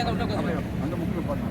அந்த முக்கிய பாட்டு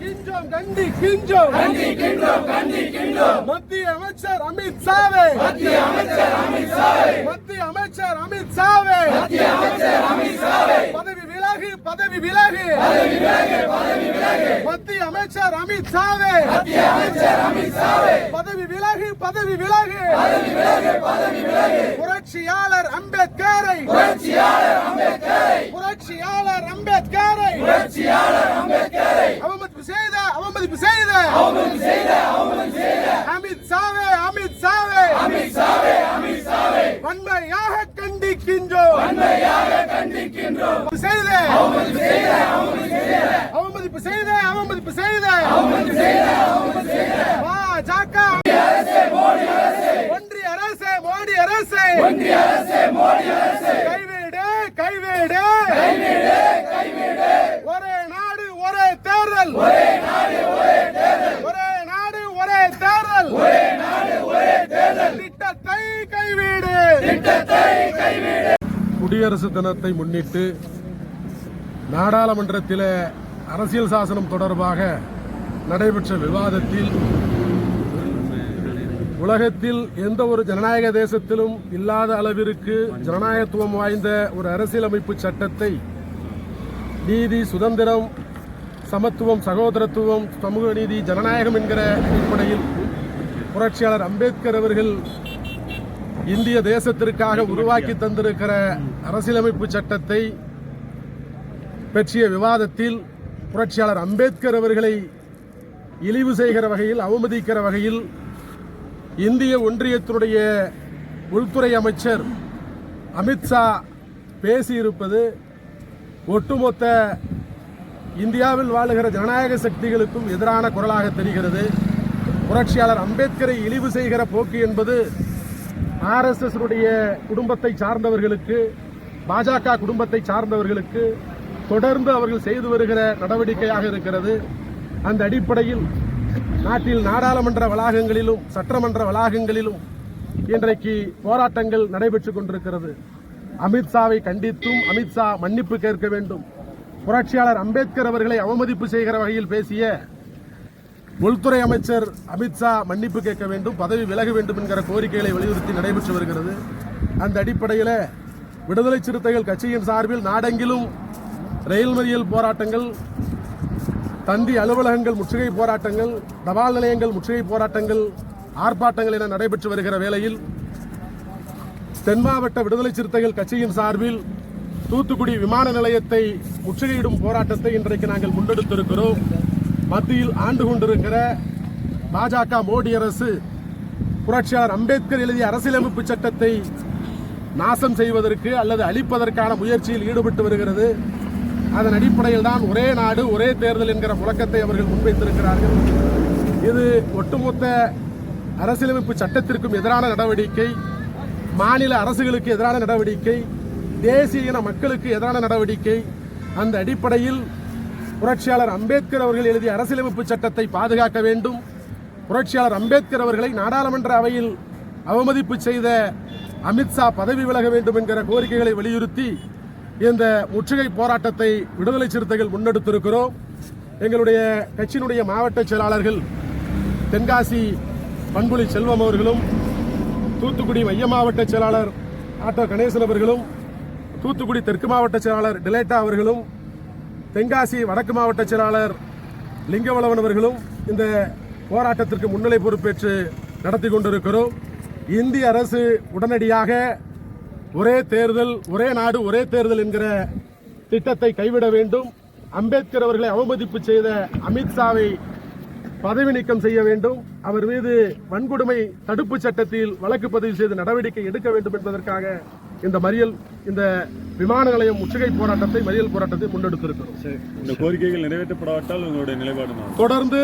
கிஞ்சோம் கண்டி கிஞ்சோம். கண்டி கிஞ்சோம் கண்டி கிஞ்சோம். அமைச்சர் அமித் சாவே மத்திய அமைச்சர் அமித் சாவே மத்திய அமைச்சர் அமித் சாவே மத்திய அமைச்சர் அமித் சாவே பதவி விலகு பதவி விலகு. பதவி விலகு பதவி விலகு. மத்திய அமைச்சர் அமித் சாவே மத்திய அமைச்சர் அமித் சாவே பதவி விலகு பதவி விலகு. பதவி விலகு பதவி விலகு. புரட்சியாளர் அம்பேத்கரை. புரட்சியாளர் அம்பேத்கரை. புரட்சியாளர் அம்பேத்கரை. புரட்சியாளர் அம்பேத்கரை. அவமதிப்பு செய்த அவமதிப்பு செய்த. அவமதிப்பு செய்த அவமதிப்பு செய்த அமித் சாவே அமித் சாவே அமித் சாவே அமித் சாவே வன்மையாக கண்டிக்கின்றோம் வன்மையாக கண்டிக்கின்றோம் செய்த அவமதிப்பு செய்த அவமதிப்பு செய்த அவமதிப்பு செய்த அவமதிப்பு செய்த அவமதிப்பு செய்த பாஜக ஒன்றிய அரசு மோடி அரசு ஒன்றிய அரசு மோடி அரசு கைவிடு கைவிடு கைவிடு கைவிடு ஒரே நாடு ஒரே தேர்தல். ஒரே ஒரே தேர்தல் ஒரே நாடு ஒரே தேர்தல் ஒரே நாடு ஒரே தேர்தல் திட்டத்தை கைவிடு திட்டத்தை கைவிடு குடியரசு தினத்தை முன்னிட்டு நாடாளுமன்றத்தில் அரசியல் சாசனம் தொடர்பாக நடைபெற்ற விவாதத்தில் உலகத்தில் எந்த ஒரு ஜனநாயக தேசத்திலும் இல்லாத அளவிற்கு ஜனநாயகத்துவம் வாய்ந்த ஒரு அரசியலமைப்பு சட்டத்தை நீதி சுதந்திரம் சமத்துவம் சகோதரத்துவம் சமூக நீதி ஜனநாயகம் என்கிற அடிப்படையில் புரட்சியாளர் அம்பேத்கர் அவர்கள் இந்திய தேசத்திற்காக உருவாக்கி தந்திருக்கிற அரசியலமைப்பு சட்டத்தை பற்றிய விவாதத்தில் புரட்சியாளர் அம்பேத்கர் அவர்களை இழிவு செய்கிற வகையில் அவமதிக்கிற வகையில் இந்திய ஒன்றியத்தினுடைய உள்துறை அமைச்சர் அமித்ஷா பேசியிருப்பது ஒட்டுமொத்த இந்தியாவில் வாழுகிற ஜனநாயக சக்திகளுக்கும் எதிரான குரலாக தெரிகிறது. புரட்சியாளர் அம்பேத்கரை இழிவு செய்கிற போக்கு என்பது ஆர்எஸ்எஸ்னுடைய குடும்பத்தை சார்ந்தவர்களுக்கு பாஜக குடும்பத்தை சார்ந்தவர்களுக்கு தொடர்ந்து அவர்கள் செய்து வருகிற நடவடிக்கையாக இருக்கிறது. அந்த அடிப்படையில் நாட்டில் நாடாளுமன்ற வளாகங்களிலும் சட்டமன்ற வளாகங்களிலும் இன்றைக்கு போராட்டங்கள் நடைபெற்றுக் கொண்டிருக்கிறது. அமித்ஷாவை கண்டித்தும் அமித்ஷா மன்னிப்பு கேட்க வேண்டும். புரட்சியாளர் அம்பேத்கர் அவர்களை அவமதிப்பு செய்கிற வகையில் பேசிய உள்துறை அமைச்சர் அமித்ஷா மன்னிப்பு கேட்க வேண்டும் பதவி விலக வேண்டும் என்கிற கோரிக்கைகளை வலியுறுத்தி நடைபெற்று வருகிறது. அந்த அடிப்படையில் விடுதலை சிறுத்தைகள் கட்சியின் சார்பில் நாடெங்கிலும் ரயில் மறியல் போராட்டங்கள் தந்தி அலுவலகங்கள் முற்றுகை போராட்டங்கள் தபால் நிலையங்கள் முற்றுகை போராட்டங்கள் ஆர்ப்பாட்டங்கள் என நடைபெற்று வருகிற வேளையில் தென் மாவட்ட விடுதலை சிறுத்தைகள் கட்சியின் சார்பில் தூத்துக்குடி விமான நிலையத்தை முற்றுகையிடும் போராட்டத்தை இன்றைக்கு நாங்கள் முன்னெடுத்திருக்கிறோம். மத்தியில் ஆண்டு கொண்டிருக்கிற பாஜக மோடி அரசு புரட்சியாளர் அம்பேத்கர் எழுதிய அரசியலமைப்பு சட்டத்தை நாசம் செய்வதற்கு அல்லது அழிப்பதற்கான முயற்சியில் ஈடுபட்டு வருகிறது. அதன் அடிப்படையில் தான் ஒரே நாடு ஒரே தேர்தல் என்கிற முழக்கத்தை அவர்கள் முன்வைத்திருக்கிறார்கள். இது ஒட்டுமொத்த அரசியலமைப்பு சட்டத்திற்கும் எதிரான நடவடிக்கை மாநில அரசுகளுக்கு எதிரான நடவடிக்கை தேசிய இன மக்களுக்கு எதிரான நடவடிக்கை. அந்த அடிப்படையில் புரட்சியாளர் அம்பேத்கர் அவர்கள் எழுதிய அரசியலமைப்பு சட்டத்தை பாதுகாக்க வேண்டும். புரட்சியாளர் அம்பேத்கர் அவர்களை நாடாளுமன்ற அவையில் அவமதிப்பு செய்த அமித்ஷா பதவி விலக வேண்டும் என்கிற கோரிக்கைகளை வலியுறுத்தி இந்த முற்றுகை போராட்டத்தை விடுதலை சிறுத்தைகள் முன்னெடுத்திருக்கிறோம். எங்களுடைய கட்சியினுடைய மாவட்ட செயலாளர்கள் தென்காசி பண்புலி செல்வம் அவர்களும் தூத்துக்குடி மைய மாவட்ட செயலாளர் ஆட்டோ கணேசன் அவர்களும் தூத்துக்குடி தெற்கு மாவட்ட செயலாளர் டிலேட்டா அவர்களும் தென்காசி வடக்கு மாவட்ட செயலாளர் லிங்கவளவன் அவர்களும் இந்த போராட்டத்திற்கு முன்னிலை பொறுப்பேற்று நடத்தி கொண்டிருக்கிறோம். இந்திய அரசு உடனடியாக ஒரே தேர்தல் ஒரே நாடு ஒரே தேர்தல் என்கிற திட்டத்தை கைவிட வேண்டும். அம்பேத்கர் அவர்களை அவமதிப்பு செய்த அமித்ஷாவை பதவி நீக்கம் செய்ய வேண்டும். அவர் மீது வன்கொடுமை தடுப்பு சட்டத்தில் வழக்கு பதிவு செய்து நடவடிக்கை எடுக்க வேண்டும் என்பதற்காக இந்த மறியல் இந்த விமான நிலையம் முற்றுகை போராட்டத்தை மறியல் போராட்டத்தை முன்னெடுத்திருக்கிறோம். இந்த கோரிக்கைகள் நிறைவேற்றப்படாவிட்டால் உங்களுடைய நிலைப்பாடு. தொடர்ந்து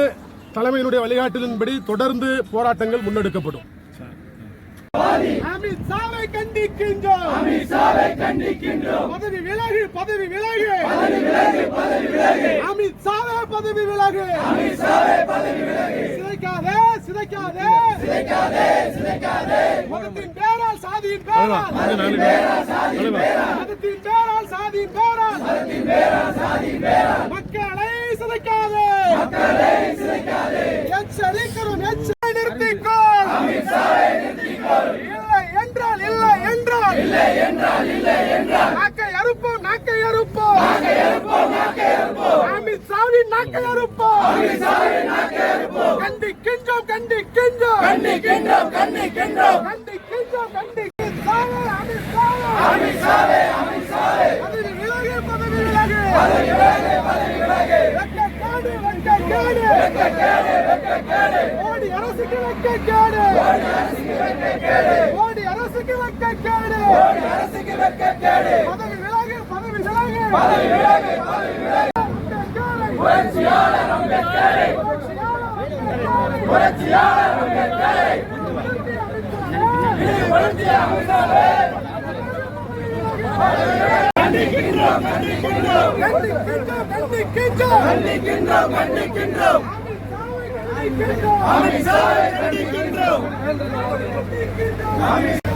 தலைமையினுடைய வழிகாட்டலின்படி தொடர்ந்து போராட்டங்கள் முன்னெடுக்கப்படும். அமித்ஷாவை கண்டிக்கின்றோம். அமித்ஷாவை கண்டிக்கின்றோம். பதவி விலகு பதவி விலகு. பதவி விலகு பதவி விலகு. அமித்ஷாவே பதவி விலகு. அமித்ஷாவே பதவி விலகு. சிதைக்காதே சிதைக்காதே. சிதைக்காதே சிதைக்காதே. மதத்தின் பேரால் சாதியின் பேரால். மதத்தின் பேரால் சாதியின் பேரால். மதத்தின் பேரால் சாதியின் பேரால். மதத்தின் பேரால் சாதியின் பேரால். மக்களை சிதைக்காதே. மக்களை சிதைக்காதே. கண்டிக்கின்றோம் கண்டிக்கின்றோம் கண்டிக்கின்றோம் கண்டிக்கின்றோம் கண்டிக்கின்றோம் கண்டிக்கின்றோம் அமித்ஷாவே அமித்ஷாவே பதவி விலகு பதவி விலகு. பதவி விலகு பதவி விலகு. வெட்கக்கேடு வெட்கக்கேடு வெட்கக்கேடு வெட்கக்கேடு மோடி அரசுக்கு வெட்கக்கேடு மோடி அரசுக்கு வெட்கக்கேடு மோடி அரசுக்கு வெட்கக்கேடு பதவி விலகு பதவி விலகு. பதவி விலகு பதவி விலகு. புரட்சியாளர் அம்பேத்கரை புரட்சியாளர் அம்பேத்கரை புரட்சி அம்பேத்கரை கண்டிக்கின்றோம். கண்டிக்கின்றோம். கண்டிக்கின்றோம் கண்டிக்கின்றோம் கண்டிக்கின்றோம் அமித்ஷாவை கண்டிக்கின்றோம் அமித்ஷாவை கண்டிக்கின்றோம்.